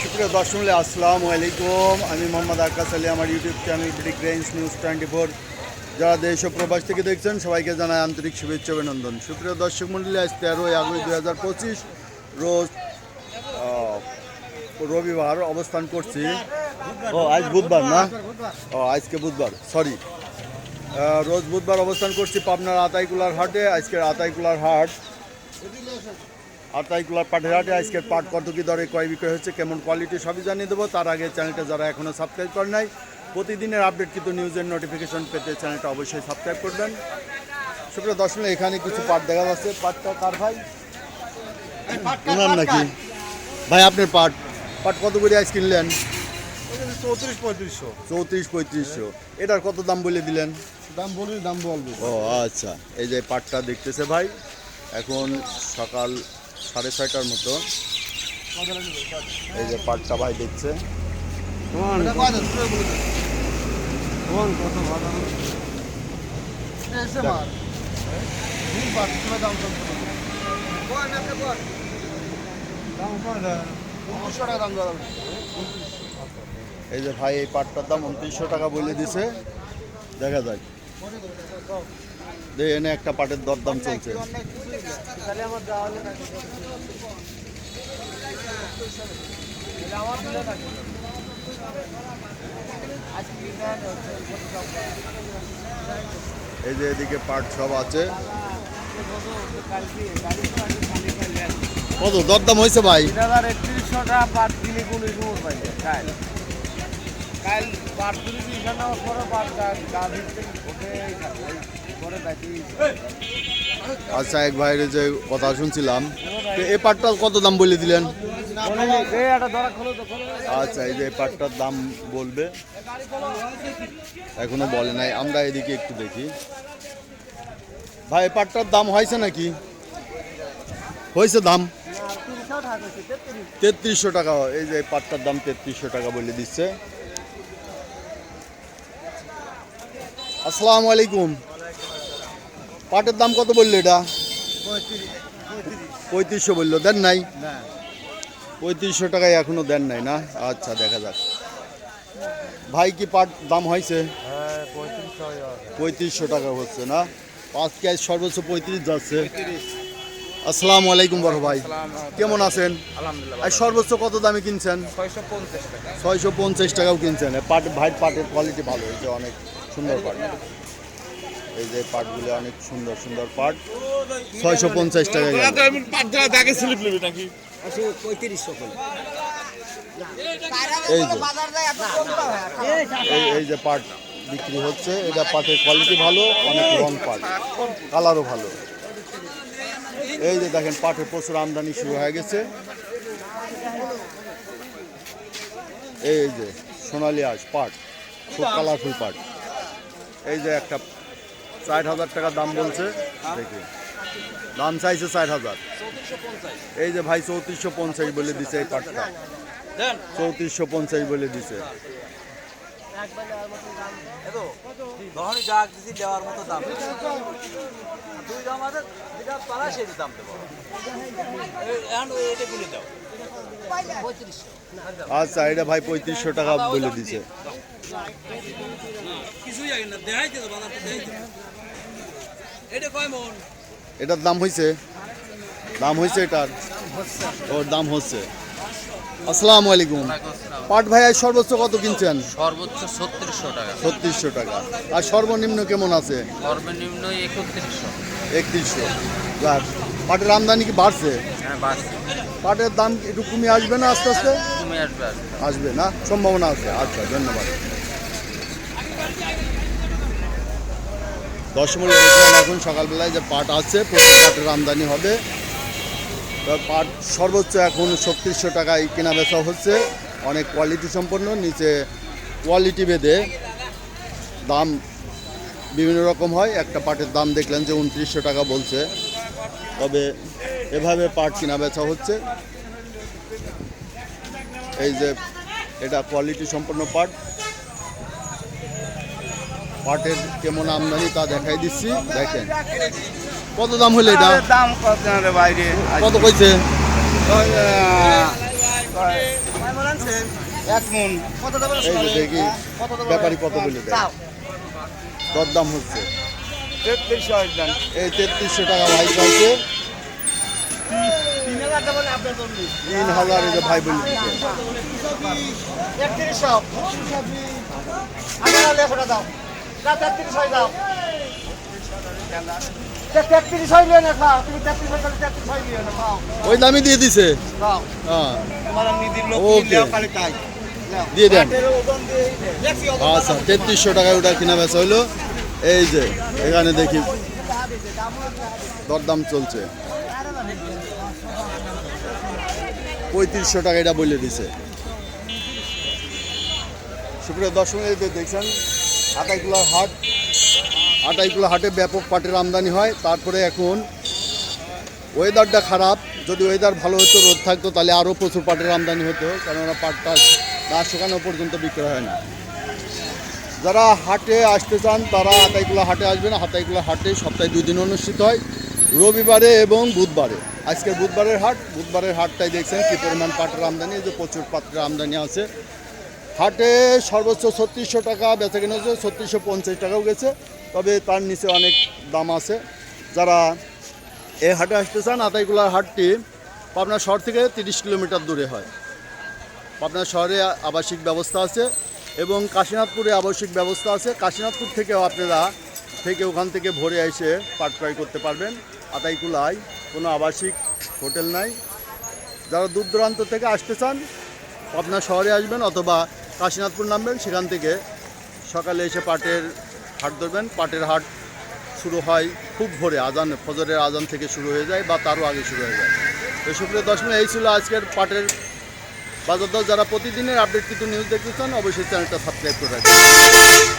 সুপ্রিয় দর্শক আসসালামু আলাইকুম। আমি মোহাম্মদ আকাশ আলী, আমার YouTube channel BD greens news twenty four যারা দেশ ও প্রবাস থেকে দেখছেন, সবাইকে জানাই আন্তরিক শুভেচ্ছা অভিনন্দন। সুপ্রিয় দর্শক মন্ডলী আজ তেরোই আগস্ট দুই হাজার পঁচিশ, রোজ রবিবার অবস্থান করছি। ও, আজ বুধবার না? ও, আজকে বুধবার সরি রোজ বুধবার অবস্থান করছি পাবনার আতাইকুলার হাটে। আজকের আতাইকুলার হাট আতাইকুলার পাটের হাটে আজকের পাট কত কী দরে ক্রয় বিক্রয় হচ্ছে কেমন কোয়ালিটি সবই জানিয়ে দেবো। তার আগে চ্যানেলটা যারা এখনও সাবস্ক্রাইব করে নাই প্রতিদিনের আপডেট কিন্তু নিউজের নোটিফিকেশন পেতে চ্যানেলটা অবশ্যই সাবস্ক্রাইব করবেন। সুপ্রিয় দর্শক এখানে কিছু পাট দেখা যাচ্ছে। পাটটা কার ভাই? ওনার নাকি? ভাই আপনার পাট পাট কত করে আজ কিনলেন? চৌত্রিশ পঁয়ত্রিশশো। চৌত্রিশ পঁয়ত্রিশশো। এটার কত দাম বলে দিলেন? দাম বলি দাম বলব। ও আচ্ছা। এই যে পাটটা দেখতেছে ভাই। এখন সকাল সাড়ে ছয়টার মতো। এই যে পাটটা ভাই দেখছে এই যে ভাই এই পাটটার দাম উনত্রিশশো টাকা বলে দিছে। দেখা যাক। এনে একটা পাটের দরদাম চলছে। এই যে এদিকে পাট সব আছে। কত? দরদাম হয়েছে ভাই? কিলি পাঁচ কিলি দিশা নেওয়ার পরে পাঁচ গা দিচ্ছে ওকে পরে দেখি আচ্ছা এক ভাইয়ের যে কথা শুনছিলাম এই পাটটা কত দাম বলে দিলেন? আচ্ছা এই যে পাটটার দাম বলবে। এখনও বলে নাই, আমরা এদিকে একটু দেখি। ভাই পাটটার দাম হয়েছে নাকি? হয়েছে দাম? তেত্রিশশো টাকা, এই যে পাটটার দাম তেত্রিশশো টাকা বলে দিচ্ছে। আসসালামু আলাইকুম। পাটের দাম কত বলল এটা? পঁয়ত্রিশশো বলল দেন নাই? পঁয়ত্রিশশো টাকায় এখনও দেন নাই না? আচ্ছা দেখা যাক। ভাই কি পাট দাম হয়েছে? হ্যাঁ পঁয়ত্রিশশো টাকা হচ্ছে না? পাঁচ কেজি সর্বোচ্চ পঁয়ত্রিশ যাচ্ছে। আসসালামু আলাইকুম বড় ভাই। কেমন আছেন? আর সর্বোচ্চ কত দামে কিনছেন? ছয়শো পঞ্চাশ টাকাও কিনছেন। পাট ভাই পাটের কোয়ালিটি ভালো যে অনেক সুন্দর পাট। এই যে পাটগুলি অনেক সুন্দর সুন্দর পাট। ছয়শো পঞ্চাশ টাকা এই যে এই এই যে পাট বিক্রি হচ্ছে এটা পাটের কোয়ালিটি ভালো অনেক রং পাট কালারও ভালো। এই যে দেখেন পাটের প্রচুর আমদানি শুরু হয়ে গেছে। এই যে সোনালি আঁশ পাট খুব কালারফুল পাট। এই যে একটা ষাট হাজার টাকা দাম বলছে। দেখি। দাম চাইছে ষাট হাজার। এই যে ভাই চৌত্রিশশো পঞ্চাশ বলে দিছে এই পাটটা। চৌত্রিশশো পঞ্চাশ বলে দিছে। দাম। আচ্ছা এটা ভাই পঁয়ত্রিশশো টাকা বলে দিছে। কিছুই আগে না দেখাইতে তো বাজার দেখাইতে এটা কয় মন? এটার দাম হয়েছে দাম হয়েছে এটার? ওর দাম হচ্ছে। আসসালামু আলাইকুম। পাট ভাই আজ সর্বোচ্চ কত কিনছেন? সর্বোচ্চ ছত্রিশশো টাকা। ছত্রিশশো টাকা। আর সর্বনিম্ন কেমন আছে? সর্বনিম্ন একত্রিশশো। একত্রিশশো। পাটের আমদানি কি বাড়ছে? হ্যাঁ পাটের দাম একটু কমে আসবে না আস্তে আস্তে? কমে আসবে আসবে। আসবে না? সম্ভাবনা আছে। আচ্ছা ধন্যবাদ। দশমূল দেখলাম এখন সকালবেলায় যে পাট আছে প্রচুর পাটের আমদানি হবে। পাট সর্বোচ্চ এখন ছত্রিশশো টাকায় কেনা বেচা হচ্ছে। অনেক কোয়ালিটি সম্পন্ন নিচে কোয়ালিটি ভেদে দাম বিভিন্ন রকম হয়। একটা পাটের দাম দেখলেন যে উনত্রিশশো টাকা বলছে। তবে এভাবে পাট কেনা বেচা হচ্ছে। এই যে এটা কোয়ালিটি সম্পন্ন পাট। পাটের কেমন আমদানি তা দেখাই দিচ্ছি দেখেন। কত দাম হলো এটা? দাম কত বাইরে কত কইছে? এক মন। কত দেখি ব্যাপারী কত বলে দরদাম হচ্ছে। এই তেত্রিশশো টাকা ভাই তিন হাজার এই যে ভাই বলে ওই দামই দিয়ে দিছে। হ্যাঁ। তোমার নিদির লোক Okay. কিনলেও খালি তাই। নাও। দিয়ে দেন। আচ্ছা তেত্রিশশো টাকায় ওটা কিনা বেচা হইল। এই যে, এখানে দেখি দরদাম চলছে। পঁয়ত্রিশশো টাকা এটা বলে দিছে। সুপ্রিয় দর্শক দেখছেন আটাইকুলার হাট আটাইকুলা হাটে ব্যাপক পাটের আমদানি হয়। তারপরে এখন ওয়েদারটা খারাপ। যদি ওয়েদার ভালো হতো, রোদ থাকতো, তাহলে আরও প্রচুর পাটের আমদানি হতো। কেননা পাটটা না শুকানো পর্যন্ত বিক্রয় হয় না। যারা হাটে আসতে চান, তারা আতাইকুলা হাটে আসবেন আতাইকুলা হাটে সপ্তাহে দুই দিন অনুষ্ঠিত হয়, রবিবারে এবং বুধবারে। আজকে বুধবারের হাট, বুধবারের হাটটাই দেখছেন কী পরিমাণ পাটের আমদানি যে প্রচুর পাটের আমদানি আছে। হাটে সর্বোচ্চ ছত্রিশশো টাকা বেচা কেনা হচ্ছে ছত্রিশশো পঞ্চাশ টাকাও গেছে, তবে তার নিচে অনেক দাম আছে। যারা এই হাটে আসতে চান আতাইকুলার হাটটি পাবনা শহর থেকে তিরিশ কিলোমিটার দূরে হয়। পাবনা শহরে আবাসিক ব্যবস্থা আছে এবং কাশীনাথপুরে আবাসিক ব্যবস্থা আছে। কাশীনাথপুর থেকেও আপনারা থেকে ওখান থেকে ভোরে এসে পাট ক্রয় করতে পারবেন। আতাইকুলায় কোনো আবাসিক হোটেল নাই। যারা দূর দূরান্ত থেকে আসতে চান, পাবনা শহরে আসবেন অথবা কাশীনাথপুর নামবেন, সেখান থেকে সকালে এসে পাটের হাট ধরবেন। পাটের হাট শুরু হয় খুব ভোরে, আজান, ফজরের আজান থেকে শুরু হয়ে যায় বা তারও আগে শুরু হয়ে যায়। তো সুপ্রিয় দশমী এই ছিল আজকের পাটের বাজার দর যারা প্রতিদিনের আপডেট কিন্তু নিউজ দেখতে চান অবশ্যই চ্যানেলটা সাবস্ক্রাইব করে রাখবেন।